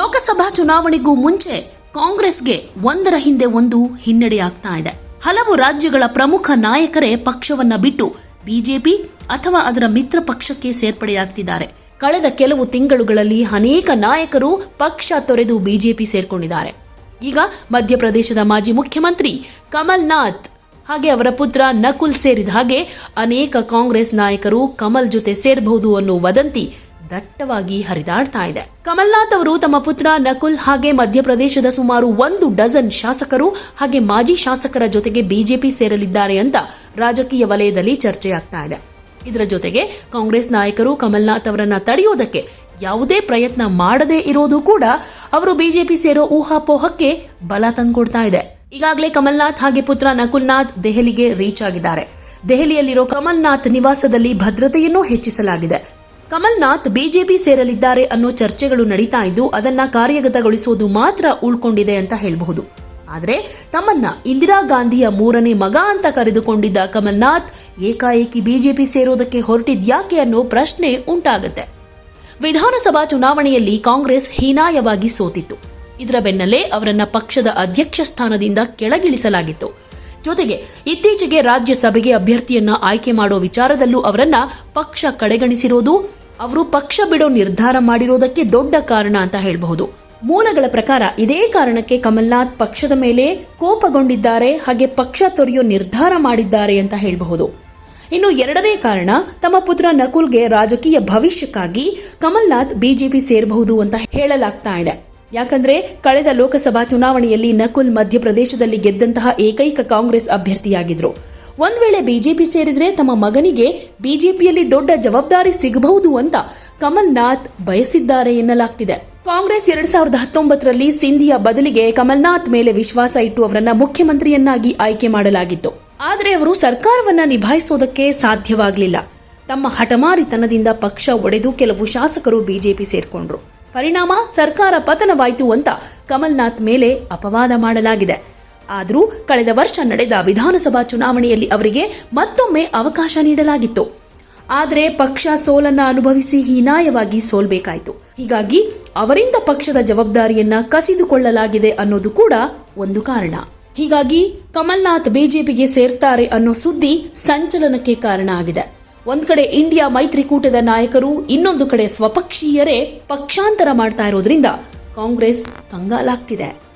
ಲೋಕಸಭಾ ಚುನಾವಣೆಗೂ ಮುಂಚೆ ಕಾಂಗ್ರೆಸ್ಗೆ ಒಂದರ ಹಿಂದೆ ಒಂದು ಹಿನ್ನಡೆಯಾಗ್ತಾ ಇದೆ. ಹಲವು ರಾಜ್ಯಗಳ ಪ್ರಮುಖ ನಾಯಕರೇ ಪಕ್ಷವನ್ನ ಬಿಟ್ಟು ಬಿಜೆಪಿ ಅಥವಾ ಅದರ ಮಿತ್ರ ಪಕ್ಷಕ್ಕೆ ಸೇರ್ಪಡೆಯಾಗ್ತಿದ್ದಾರೆ. ಕಳೆದ ಕೆಲವು ತಿಂಗಳುಗಳಲ್ಲಿ ಅನೇಕ ನಾಯಕರು ಪಕ್ಷ ತೊರೆದು ಬಿಜೆಪಿ ಸೇರ್ಕೊಂಡಿದ್ದಾರೆ. ಈಗ ಮಧ್ಯಪ್ರದೇಶದ ಮಾಜಿ ಮುಖ್ಯಮಂತ್ರಿ ಕಮಲ್ನಾಥ್ ಹಾಗೆ ಅವರ ಪುತ್ರ ನಕುಲ್ ಸೇರಿದ ಹಾಗೆ ಅನೇಕ ಕಾಂಗ್ರೆಸ್ ನಾಯಕರು ಕಮಲ್ ಜೊತೆ ಸೇರಬಹುದು ಅನ್ನೋ ವದಂತಿ ದಟ್ಟವಾಗಿ ಹರಿದಾಡ್ತಾ ಇದೆ. ಕಮಲ್ನಾಥ್ ಅವರು ತಮ್ಮ ಪುತ್ರ ನಕುಲ್ ಹಾಗೆ ಮಧ್ಯಪ್ರದೇಶದ ಸುಮಾರು ಒಂದು ಡಜನ್ ಶಾಸಕರು ಹಾಗೆ ಮಾಜಿ ಶಾಸಕರ ಜೊತೆಗೆ ಬಿಜೆಪಿ ಸೇರಲಿದ್ದಾರೆ ಅಂತ ರಾಜಕೀಯ ವಲಯದಲ್ಲಿ ಚರ್ಚೆಯಾಗ್ತಾ ಇದೆ. ಇದರ ಜೊತೆಗೆ ಕಾಂಗ್ರೆಸ್ ನಾಯಕರು ಕಮಲ್ನಾಥ್ ಅವರನ್ನ ತಡೆಯೋದಕ್ಕೆ ಯಾವುದೇ ಪ್ರಯತ್ನ ಮಾಡದೇ ಇರೋದು ಕೂಡ ಅವರು ಬಿಜೆಪಿ ಸೇರೋ ಊಹಾಪೋಹಕ್ಕೆ ಬಲ ತಂದುಕೊಡ್ತಾ ಇದೆ. ಈಗಾಗಲೇ ಕಮಲ್ನಾಥ್ ಹಾಗೆ ಪುತ್ರ ನಕುಲ್ನಾಥ್ ದೆಹಲಿಗೆ ರೀಚ್ ಆಗಿದ್ದಾರೆ. ದೆಹಲಿಯಲ್ಲಿರೋ ಕಮಲ್ನಾಥ್ ನಿವಾಸದಲ್ಲಿ ಭದ್ರತೆಯನ್ನು ಹೆಚ್ಚಿಸಲಾಗಿದೆ. ಕಮಲ್ನಾಥ್ ಬಿಜೆಪಿ ಸೇರಲಿದ್ದಾರೆ ಅನ್ನೋ ಚರ್ಚೆಗಳು ನಡೀತಾ ಇದ್ದು, ಅದನ್ನ ಕಾರ್ಯಗತಗೊಳಿಸುವುದು ಮಾತ್ರ ಉಳ್ಕೊಂಡಿದೆ ಅಂತ ಹೇಳಬಹುದು. ಆದರೆ ತಮ್ಮನ್ನ ಇಂದಿರಾ ಗಾಂಧಿಯ ಮೂರನೇ ಮಗ ಅಂತ ಕರೆದುಕೊಂಡಿದ್ದ ಕಮಲ್ನಾಥ್ ಏಕಾಏಕಿ ಬಿಜೆಪಿ ಸೇರೋದಕ್ಕೆ ಹೊರಟಿದ್ಯಾಕೆ ಅನ್ನೋ ಪ್ರಶ್ನೆ ಉಂಟಾಗುತ್ತೆ. ವಿಧಾನಸಭಾ ಚುನಾವಣೆಯಲ್ಲಿ ಕಾಂಗ್ರೆಸ್ ಹೀನಾಯವಾಗಿ ಸೋತಿತ್ತು. ಇದರ ಬೆನ್ನಲ್ಲೇ ಅವರನ್ನ ಪಕ್ಷದ ಅಧ್ಯಕ್ಷ ಸ್ಥಾನದಿಂದ ಕೆಳಗಿಳಿಸಲಾಗಿತ್ತು. ಜೊತೆಗೆ ಇತ್ತೀಚೆಗೆ ರಾಜ್ಯಸಭೆಗೆ ಅಭ್ಯರ್ಥಿಯನ್ನ ಆಯ್ಕೆ ಮಾಡೋ ವಿಚಾರದಲ್ಲೂ ಅವರನ್ನ ಪಕ್ಷ ಕಡೆಗಣಿಸಿರೋದು ಅವರು ಪಕ್ಷ ಬಿಡೋ ನಿರ್ಧಾರ ಮಾಡಿರೋದಕ್ಕೆ ದೊಡ್ಡ ಕಾರಣ ಅಂತ ಹೇಳಬಹುದು. ಮೂಲಗಳ ಪ್ರಕಾರ ಇದೇ ಕಾರಣಕ್ಕೆ ಕಮಲ್ನಾಥ್ ಪಕ್ಷದ ಮೇಲೆ ಕೋಪಗೊಂಡಿದ್ದಾರೆ, ಹಾಗೆ ಪಕ್ಷ ತೊರೆಯೋ ನಿರ್ಧಾರ ಮಾಡಿದ್ದಾರೆ ಅಂತ ಹೇಳಬಹುದು. ಇನ್ನು ಎರಡನೇ ಕಾರಣ, ತಮ್ಮ ಪುತ್ರ ನಕುಲ್ಗೆ ರಾಜಕೀಯ ಭವಿಷ್ಯಕ್ಕಾಗಿ ಕಮಲ್ನಾಥ್ ಬಿಜೆಪಿ ಸೇರಬಹುದು ಅಂತ ಹೇಳಲಾಗ್ತಾ ಇದೆ. ಯಾಕಂದ್ರೆ ಕಳೆದ ಲೋಕಸಭಾ ಚುನಾವಣೆಯಲ್ಲಿ ನಕುಲ್ ಮಧ್ಯಪ್ರದೇಶದಲ್ಲಿ ಗೆದ್ದಂತಹ ಏಕೈಕ ಕಾಂಗ್ರೆಸ್ ಅಭ್ಯರ್ಥಿಯಾಗಿದ್ರು. ಒಂದ್ ವೇಳೆ ಬಿಜೆಪಿ ಸೇರಿದರೆ ತಮ್ಮ ಮಗನಿಗೆ ಬಿಜೆಪಿಯಲ್ಲಿ ದೊಡ್ಡ ಜವಾಬ್ದಾರಿ ಸಿಗಬಹುದು ಅಂತ ಕಮಲ್ನಾಥ್ ಬಯಸಿದ್ದಾರೆ ಎನ್ನಲಾಗ್ತಿದೆ. ಕಾಂಗ್ರೆಸ್ ಎರಡ್ ಸಾವಿರದ ಹತ್ತೊಂಬತ್ತರಲ್ಲಿ ಸಿಂಧಿಯಾ ಬದಲಿಗೆ ಕಮಲ್ನಾಥ್ ಮೇಲೆ ವಿಶ್ವಾಸ ಇಟ್ಟು ಅವರನ್ನ ಮುಖ್ಯಮಂತ್ರಿಯನ್ನಾಗಿ ಆಯ್ಕೆ ಮಾಡಲಾಗಿತ್ತು. ಆದರೆ ಅವರು ಸರ್ಕಾರವನ್ನ ನಿಭಾಯಿಸೋದಕ್ಕೆ ಸಾಧ್ಯವಾಗಲಿಲ್ಲ. ತಮ್ಮ ಹಠಮಾರಿತನದಿಂದ ಪಕ್ಷ ಒಡೆದು ಕೆಲವು ಶಾಸಕರು ಬಿಜೆಪಿ ಸೇರ್ಕೊಂಡ್ರು. ಪರಿಣಾಮ ಸರ್ಕಾರ ಪತನವಾಯಿತು ಅಂತ ಕಮಲ್ನಾಥ್ ಮೇಲೆ ಅಪವಾದ ಮಾಡಲಾಗಿದೆ. ಆದರೂ ಕಳೆದ ವರ್ಷ ನಡೆದ ವಿಧಾನಸಭಾ ಚುನಾವಣೆಯಲ್ಲಿ ಅವರಿಗೆ ಮತ್ತೊಮ್ಮೆ ಅವಕಾಶ ನೀಡಲಾಗಿತ್ತು. ಆದರೆ ಪಕ್ಷ ಸೋಲನ್ನ ಅನುಭವಿಸಿ ಹೀನಾಯವಾಗಿ ಸೋಲ್ಬೇಕಾಯಿತು. ಹೀಗಾಗಿ ಅವರಿಂದ ಪಕ್ಷದ ಜವಾಬ್ದಾರಿಯನ್ನ ಕಸಿದುಕೊಳ್ಳಲಾಗಿದೆ ಅನ್ನೋದು ಕೂಡ ಒಂದು ಕಾರಣ. ಹೀಗಾಗಿ ಕಮಲ್ನಾಥ್ ಬಿಜೆಪಿಗೆ ಸೇರ್ತಾರೆ ಅನ್ನೋ ಸುದ್ದಿ ಸಂಚಲನಕ್ಕೆ ಕಾರಣ ಆಗಿದೆ. ಒಂದ್ ಕಡೆ ಇಂಡಿಯಾ ಮೈತ್ರಿಕೂಟದ ನಾಯಕರು, ಇನ್ನೊಂದು ಕಡೆ ಸ್ವಪಕ್ಷೀಯರೇ ಪಕ್ಷಾಂತರ ಮಾಡ್ತಾ ಇರೋದ್ರಿಂದ ಕಾಂಗ್ರೆಸ್ ಕಂಗಾಲಾಗ್ತಿದೆ.